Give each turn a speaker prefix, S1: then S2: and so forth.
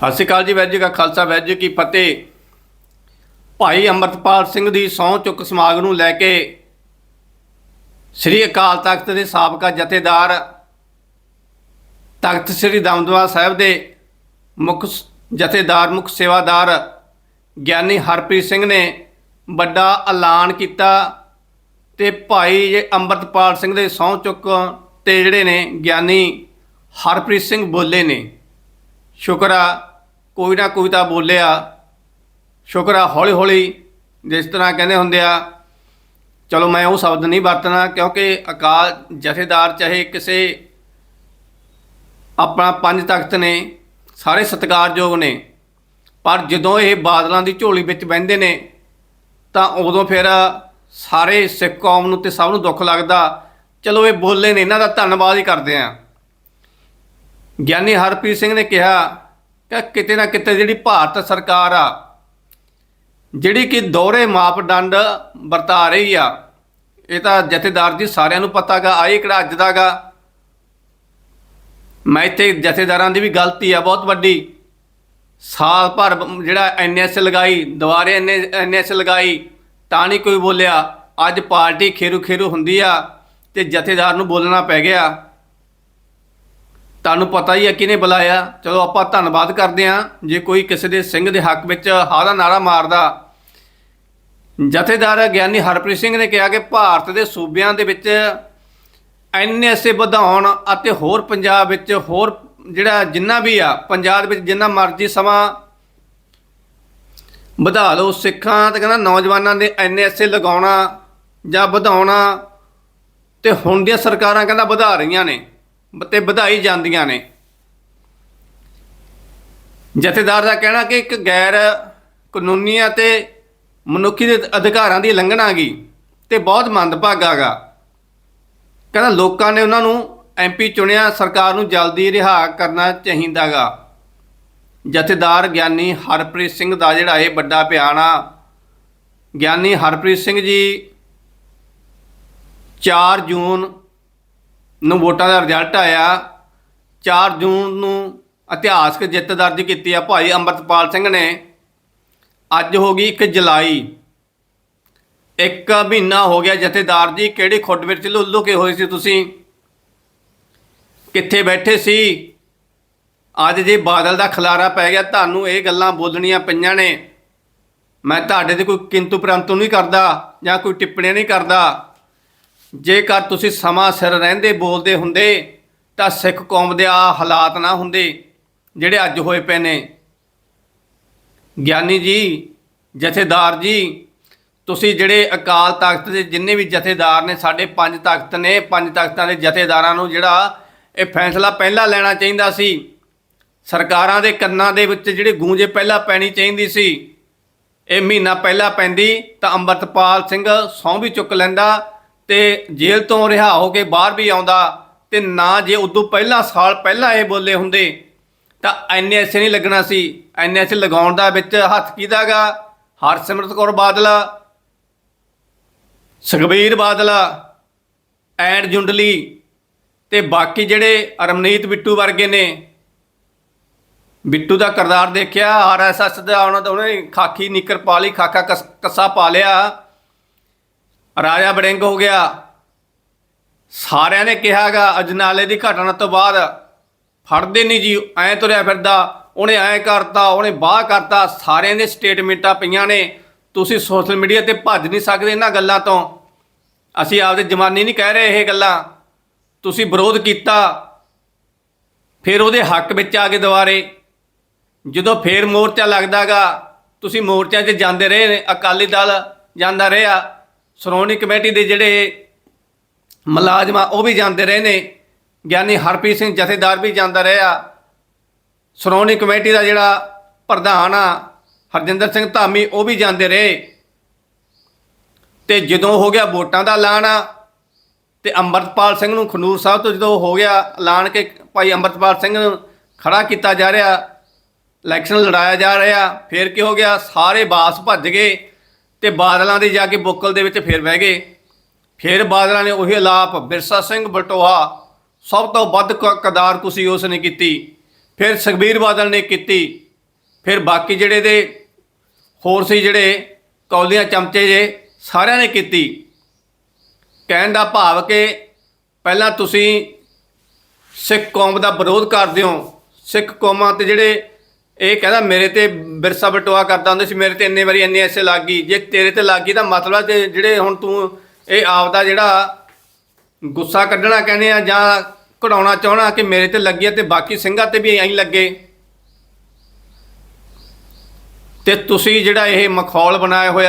S1: ਸਤਿ ਸ਼੍ਰੀ ਅਕਾਲ ਜੀ ਵੈਜ ਕਾ ਖਾਲਸਾ। ਵੈਜ ਕੀ ਫਤਿਹ। ਭਾਈ ਅੰਮ੍ਰਿਤਪਾਲ ਸਿੰਘ ਦੀ ਸਹੁੰ ਚੁੱਕ ਸਮਾਗਮ ਨੂੰ ਲੈ ਕੇ ਸ੍ਰੀ ਅਕਾਲ ਤਖਤ ਦੇ ਸਾਬਕਾ ਜਥੇਦਾਰ ਤਖਤ ਸ੍ਰੀ ਦਮਦਮਾ ਸਾਹਿਬ ਦੇ ਮੁੱਖ ਜਥੇਦਾਰ, ਮੁੱਖ ਸੇਵਾਦਾਰ ਗਿਆਨੀ ਹਰਪ੍ਰੀਤ ਸਿੰਘ ਨੇ ਵੱਡਾ ਐਲਾਨ ਕੀਤਾ ਤੇ ਭਾਈ ਜੇ ਅੰਮ੍ਰਿਤਪਾਲ ਸਿੰਘ ਦੇ ਸਹੁੰ ਚੁੱਕ ਤੇ ਜਿਹੜੇ ਨੇ ਗਿਆਨੀ ਹਰਪ੍ਰੀਤ ਸਿੰਘ ਬੋਲੇ ਨੇ। ਸ਼ੁਕਰ ਆ ਕੋਈ ਨਾ ਕੋਈ ਤਾਂ ਬੋਲਿਆ ਸ਼ੁਕਰ ਆ ਹੌਲੀ ਹੌਲੀ ਜਿਸ ਤਰ੍ਹਾਂ ਕਹਿੰਦੇ ਹੁੰਦੇ ਆ, ਚਲੋ ਮੈਂ ਉਹ ਸ਼ਬਦ ਨਹੀਂ ਵਰਤਣਾ ਕਿਉਂਕਿ ਅਕਾਲ ਜਥੇਦਾਰ ਚਾਹੇ ਕਿਸੇ ਆਪਣਾ ਪੰਜ ਤਖਤ ਨੇ, ਸਾਰੇ ਸਤਿਕਾਰਯੋਗ ਨੇ, ਪਰ ਜਦੋਂ ਇਹ ਬਾਦਲਾਂ ਦੀ ਝੋਲੀ ਵਿੱਚ ਬਹਿੰਦੇ ਨੇ, ਤਾਂ ਉਦੋਂ ਫਿਰ ਸਾਰੇ ਸਿੱਖ ਕੌਮ ਨੂੰ ਤੇ ਸਭ ਨੂੰ ਦੁੱਖ ਲੱਗਦਾ। ਚਲੋ ਇਹ ਬੋਲੇ ਨੇ, ਇਹਨਾਂ ਦਾ ਧੰਨਵਾਦ ਹੀ ਕਰਦੇ ਆਂ। ਗਿਆਨੀ ਹਰਪ੍ਰੀਤ ਸਿੰਘ ਨੇ ਕਿਹਾ ਕਿ ਕਿਤੇ ਨਾ ਕਿਤੇ ਜਿਹੜੀ ਭਾਰਤ ਸਰਕਾਰ ਆ, ਜਿਹੜੀ ਕਿ ਦੋਹਰੇ ਮਾਪਦੰਡ ਵਰਤਾ ਰਹੀ ਆ, ਇਹ ਤਾਂ ਜਥੇਦਾਰ ਜੀ ਸਾਰਿਆਂ ਨੂੰ ਪਤਾਗਾ ਆਏ ਕਿਹੜਾ ਅੱਜ ਦਾਗਾ। ਮੈਂ ਇੱਥੇ ਜਥੇਦਾਰਾਂ ਦੀ ਵੀ ਗਲਤੀ ਆ, ਬਹੁਤ ਵੱਡੀ। ਸਾਲ ਭਰ ਬ- ਜਿਹੜਾ ਐਨਐਸ ਲਗਾਈ, ਦੁਬਾਰੇ ਐਨਐਸ ਲਗਾਈ, ਤਾਂ ਨਹੀਂ ਕੋਈ ਬੋਲਿਆ। ਅੱਜ ਪਾਰਟੀ ਖੇਰੂ ਖੇਰੂ ਹੁੰਦੀ ਆ ਤੇ ਜਥੇਦਾਰ ਨੂੰ ਬੋਲਣਾ ਪੈ ਗਿਆ। ਤੁਹਾਨੂੰ ਪਤਾ ਹੀ ਹੈ ਕਿਹਨੇ ਬੁਲਾਇਆ। ਚਲੋ ਆਪਾਂ ਧੰਨਵਾਦ ਕਰਦੇ ਹਾਂ, ਜੇ ਕੋਈ ਕਿਸੇ ਦੇ ਸਿੰਘ ਦੇ ਹੱਕ ਵਿੱਚ ਹਾਰਾ ਦਾ ਨਾਰਾ ਮਾਰਦਾ। ਜਥੇਦਾਰ ਗਿਆਨੀ ਹਰਪ੍ਰੀਤ ਸਿੰਘ ਨੇ ਕਿਹਾ ਕਿ ਭਾਰਤ ਦੇ ਸੂਬਿਆਂ ਦੇ ਵਿੱਚ ਐਨਐਸਏ ਵਧਾਉਣ ਅਤੇ ਹੋਰ ਪੰਜਾਬ ਵਿੱਚ ਹੋਰ ਜਿਹੜਾ ਜਿੰਨਾ ਵੀ ਆ, ਪੰਜਾਬ ਵਿੱਚ ਜਿੰਨਾ ਮਰਜ਼ੀ ਸਮਾਂ ਵਧਾ ਲਓ, ਸਿੱਖਾਂ ਤੇ ਕਹਿੰਦਾ ਨੌਜਵਾਨਾਂ ਦੇ ਐਨਐਸਏ ਲਗਾਉਣਾ ਜਾਂ ਵਧਾਉਣਾ ਤੇ ਹੁਣ ਦੀਆਂ ਸਰਕਾਰਾਂ ਕਹਿੰਦਾ ਵਧਾ ਰਹੀਆਂ ਨੇ। ਤੇ ਵਧਾਈ ਜਾਂਦੀਆਂ ਨੇ। ਜਥੇਦਾਰ ਦਾ ਕਹਿਣਾ ਕਿ ਇੱਕ ਗੈਰ ਕਾਨੂੰਨੀ ਅਤੇ ਮਨੁੱਖੀ ਦੇ ਅਧਿਕਾਰਾਂ ਦੀ ਉਲੰਘਣਾ ਗੀ ਤੇ ਬਹੁਤ ਮੰਦਭਾਗਾ ਗਾ। ਕਹਿੰਦਾ ਲੋਕਾਂ ਨੇ ਉਹਨਾਂ ਨੂੰ ਐਮਪੀ ਚੁਣਿਆ, ਸਰਕਾਰ ਨੂੰ ਜਲਦੀ ਰਿਹਾ ਕਰਨਾ ਚਾਹੀਦਾਗਾ ਜਥੇਦਾਰ ਗਿਆਨੀ ਹਰਪ੍ਰੀਤ ਸਿੰਘ ਦਾ ਜਿਹੜਾ ਇਹ ਵੱਡਾ ਬਿਆਨ ਆ, ਗਿਆਨੀ ਹਰਪ੍ਰੀਤ ਸਿੰਘ ਜੀ 4 ਜੂਨ ਨੂੰ ਵੋਟਾਂ ਦਾ ਰਿਜ਼ਲਟ ਆਇਆ। 4 ਜੂਨ ਨੂੰ ਇਤਿਹਾਸਕ ਜਿੱਤ ਦਰਜ ਕੀਤੀ ਆ ਭਾਈ ਅੰਮ੍ਰਿਤਪਾਲ ਸਿੰਘ ਨੇ। ਅੱਜ ਹੋ ਗਈ 1 ਜੁਲਾਈ। ਇੱਕ ਮਹੀਨਾ ਹੋ ਗਿਆ ਜਥੇਦਾਰ ਜੀ, ਕਿਹੜੀ ਖੁੱਡ ਵਿੱਚ ਲੁੱਲੂ ਕੇ ਹੋਏ ਸੀ ਤੁਸੀਂ? ਕਿੱਥੇ ਬੈਠੇ ਸੀ? ਅੱਜ ਜੇ ਬਾਦਲ ਦਾ ਖਲਾਰਾ ਪੈ ਗਿਆ, ਤੁਹਾਨੂੰ ਇਹ ਗੱਲਾਂ ਬੋਲਣੀਆਂ ਪਈਆਂ ਨੇ। ਮੈਂ ਤੁਹਾਡੇ ਤੇ ਕੋਈ ਕਿੰਤੂ ਪ੍ਰੰਤੂ ਨਹੀਂ ਕਰਦਾ ਜਾਂ ਕੋਈ ਟਿੱਪਣੀ ਨਹੀਂ ਕਰਦਾ। ਜੇਕਰ ਤੁਸੀਂ ਸਮਾਂ ਸਿਰ ਰਹਿੰਦੇ, ਬੋਲਦੇ ਹੁੰਦੇ, ਤਾਂ ਸਿੱਖ ਕੌਮ ਦੇ ਆ ਹਾਲਾਤ ਨਾ ਹੁੰਦੇ, ਜਿਹੜੇ ਅੱਜ ਹੋਏ ਪਏ ਨੇ। ਗਿਆਨੀ ਜੀ, ਜਥੇਦਾਰ ਜੀ, ਤੁਸੀਂ ਜਿਹੜੇ ਅਕਾਲ ਤਖਤ ਦੇ ਜਿੰਨੇ ਵੀ ਜਥੇਦਾਰ ਨੇ, ਸਾਡੇ ਪੰਜ ਤਖਤ ਨੇ, ਪੰਜ ਤਖਤਾਂ ਦੇ ਜਥੇਦਾਰਾਂ ਨੂੰ ਜਿਹੜਾ ਇਹ ਫੈਸਲਾ ਪਹਿਲਾਂ ਲੈਣਾ ਚਾਹੀਦਾ ਸੀ। ਸਰਕਾਰਾਂ ਦੇ ਕੰਨਾਂ ਦੇ ਵਿੱਚ ਜਿਹੜੇ ਗੂੰਜੇ ਪਹਿਲਾਂ ਪੈਣੀ ਚਾਹੀਦੀ ਸੀ, ਇਹ ਮਹੀਨਾ ਪਹਿਲਾਂ ਪੈਂਦੀ, ਤਾਂ ਅੰਮ੍ਰਿਤਪਾਲ ਸਿੰਘ ਸਹੁੰ ਵੀ ਚੁੱਕ ਲੈਂਦਾ ਤੇ ਜੇਲ੍ਹ ਤੋਂ ਰਿਹਾ ਹੋ ਕੇ ਬਾਹਰ ਵੀ ਆਉਂਦਾ ਤੇ ਨਾ ਜੇ ਉਦੋਂ ਪਹਿਲਾਂ, ਸਾਲ ਪਹਿਲਾਂ ਇਹ ਬੋਲੇ ਹੁੰਦੇ, ਤਾਂ ਐਨਐਸ ਨਹੀਂ ਲੱਗਣਾ ਸੀ। ਐਨਐਸ ਲਗਾਉਣ ਦਾ ਵਿੱਚ ਹੱਥ ਕਿਹਦਾਗਾ ਹਰਸਿਮਰਤ ਕੌਰ ਬਾਦਲਾ, ਸੁਖਬੀਰ ਬਾਦਲਾ ਐਂਡ ਜੁੰਡਲੀ ਤੇ ਬਾਕੀ ਜਿਹੜੇ ਰਮਨੀਤ ਬਿੱਟੂ ਵਰਗੇ ਨੇ। ਬਿੱਟੂ ਦਾ ਕਰਦਾਰ ਦੇਖਿਆ ਆਰਐਸਐਸ ਦਾ ਉਹਨਾਂ ਦਾ ਉਹਨੇ ਖਾਕੀ, ਨਿੱਕਰ ਪਾ ਲਈ, ਖਾਕਾ ਕਸ- ਕੱਸਾ ਪਾ ਲਿਆ। ਰਾਜਾ ਬੜਿੰਗ ਹੋ ਗਿਆ। ਸਾਰਿਆਂ ਨੇ ਕਿਹਾਗਾ ਅਜਨਾਲੇ ਦੀ ਘਟਨਾ ਤੋਂ ਬਾਅਦ ਫੜਦੇ ਨਹੀਂ ਜੀ, ਐ ਤੁਰਿਆ ਫਿਰਦਾ, ਉਹਨੇ ਐ ਕਰਤਾ, ਉਹਨੇ ਬਾਹ ਕਰਤਾ, ਸਾਰਿਆਂ ਦੇ ਸਟੇਟਮੈਂਟਾਂ ਪਈਆਂ ਨੇ। ਤੁਸੀਂ ਸੋਸ਼ਲ ਮੀਡੀਆ ਤੇ ਭੱਜ ਨਹੀਂ ਸਕਦੇ ਇਹਨਾਂ ਗੱਲਾਂ ਤੋਂ। ਅਸੀਂ ਆਪਦੇ ਜਮਾਨੀ ਨਹੀਂ ਕਹਿ ਰਹੇ ਇਹ ਗੱਲਾਂ। ਤੁਸੀਂ ਵਿਰੋਧ ਕੀਤਾ, ਫਿਰ ਉਹਦੇ ਹੱਕ ਵਿੱਚ ਆ ਕੇ ਦੁਬਾਰੇ। ਜਦੋਂ ਫੇਰ ਮੋਰਚਾ ਲੱਗਦਾਗਾ ਤੁਸੀਂ ਮੋਰਚਿਆਂ 'ਚ ਜਾਂਦੇ ਰਹੇ ਨੇ ਅਕਾਲੀ ਦਲ ਜਾਂਦਾ ਰਿਹਾ। ਸ਼੍ਰੋਮਣੀ ਕਮੇਟੀ ਦੇ ਜਿਹੜੇ ਮੁਲਾਜ਼ਮ ਆ, ਉਹ ਵੀ ਜਾਂਦੇ ਰਹੇ ਨੇ। ਗਿਆਨੀ ਹਰਪ੍ਰੀਤ ਸਿੰਘ ਜਥੇਦਾਰ ਵੀ ਜਾਂਦਾ ਰਿਹਾ। ਸ਼੍ਰੋਮਣੀ ਕਮੇਟੀ ਦਾ ਜਿਹੜਾ ਪ੍ਰਧਾਨ ਆ, ਹਰਜਿੰਦਰ ਸਿੰਘ ਧਾਮੀ, ਉਹ ਵੀ ਜਾਂਦੇ ਰਹੇ। ਤੇ ਜਦੋਂ ਹੋ ਗਿਆ ਵੋਟਾਂ ਦਾ ਐਲਾਨ ਆ, ਤੇ ਅੰਮ੍ਰਿਤਪਾਲ ਸਿੰਘ ਨੂੰ ਖਨੂਰ ਸਾਹਿਬ ਤੋਂ ਜਦੋਂ ਹੋ ਗਿਆ ਐਲਾਨ ਕਿ ਭਾਈ ਅੰਮ੍ਰਿਤਪਾਲ ਸਿੰਘ ਨੂੰ ਖੜਾ ਕੀਤਾ ਜਾ ਰਿਹਾ, ਇਲੈਕਸ਼ਨ ਲੜਾਇਆ ਜਾ ਰਿਹਾ, ਫਿਰ ਕੀ ਹੋ ਗਿਆ? ਸਾਰੇ ਬਾਸ ਭੱਜ ਗਏ। ਤੇ ਬਾਦਲਾਂ ਦੇ ਜਾ ਕੇ ਬੁੱਕਲ ਦੇ ਵਿੱਚ ਫਿਰ ਬਹਿ ਗਏ। ਫਿਰ ਬਾਦਲਾਂ ਨੇ ਉਹੀ ਆਲਾਪ, ਬਿਰਸਾ ਸਿੰਘ ਬਟੋਹਾ ਸਭ ਤੋਂ ਵੱਧ ਕ- ਕਦਾਰ ਤੁਸੀਂ ਉਸ ਨੇ ਕੀਤੀ। ਫਿਰ ਸੁਖਬੀਰ ਬਾਦਲ ਨੇ ਕੀਤੀ। ਫਿਰ ਬਾਕੀ ਜਿਹੜੇ ਦੇ ਹੋਰ ਸੀ ਜਿਹੜੇ ਕੌਲੀਆਂ ਚਮਚੇ ਜੇ, ਸਾਰਿਆਂ ਨੇ ਕੀਤੀ। ਕਹਿਣ ਦਾ ਭਾਵ ਕਿ ਪਹਿਲਾਂ ਤੁਸੀਂ ਸਿੱਖ ਕੌਮ ਦਾ ਵਿਰੋਧ ਕਰਦੇ ਹੋ। ਸਿੱਖ ਕੌਮਾਂ ਤੇ ਜਿਹੜੇ ਇਹ ਕਹਿੰਦਾ ਮੇਰੇ ਤੇ ਵਿਰਸਾ ਬਟੋਆ ਕਰਦਾ ਹੁੰਦਾ ਸੀ, ਮੇਰੇ ਤੇ ਇੰਨੇ ਵਾਰੀ ਇੰਨੇ ਐਸੇ ਲੱਗ ਗਈ। ਜੇ ਤੇਰੇ ਤੇ ਲੱਗ ਗਈ ਤਾਂ ਮਤਲਬ ਹੈ ਤੇ ਜਿਹੜੇ ਹੁਣ ਤੂੰ ਇਹ ਆਪ ਦਾ ਜਿਹੜਾ ਗੁੱਸਾ ਕੱਢਣਾ ਕਹਿੰਦੇ ਆ ਜਾਂ ਕਢਾਉਣਾ ਚਾਹਣਾ ਕਿ ਮੇਰੇ ਤੇ ਲੱਗੀ ਹੈ ਤੇ ਬਾਕੀ ਸਿੰਘਾਂ ਤੇ ਵੀ ਐਂ ਲੱਗੇ। ਤੇ ਤੁਸੀਂ ਜਿਹੜਾ ਇਹ ਮਖੌਲ ਬਣਾਇਆ ਹੋਇਆ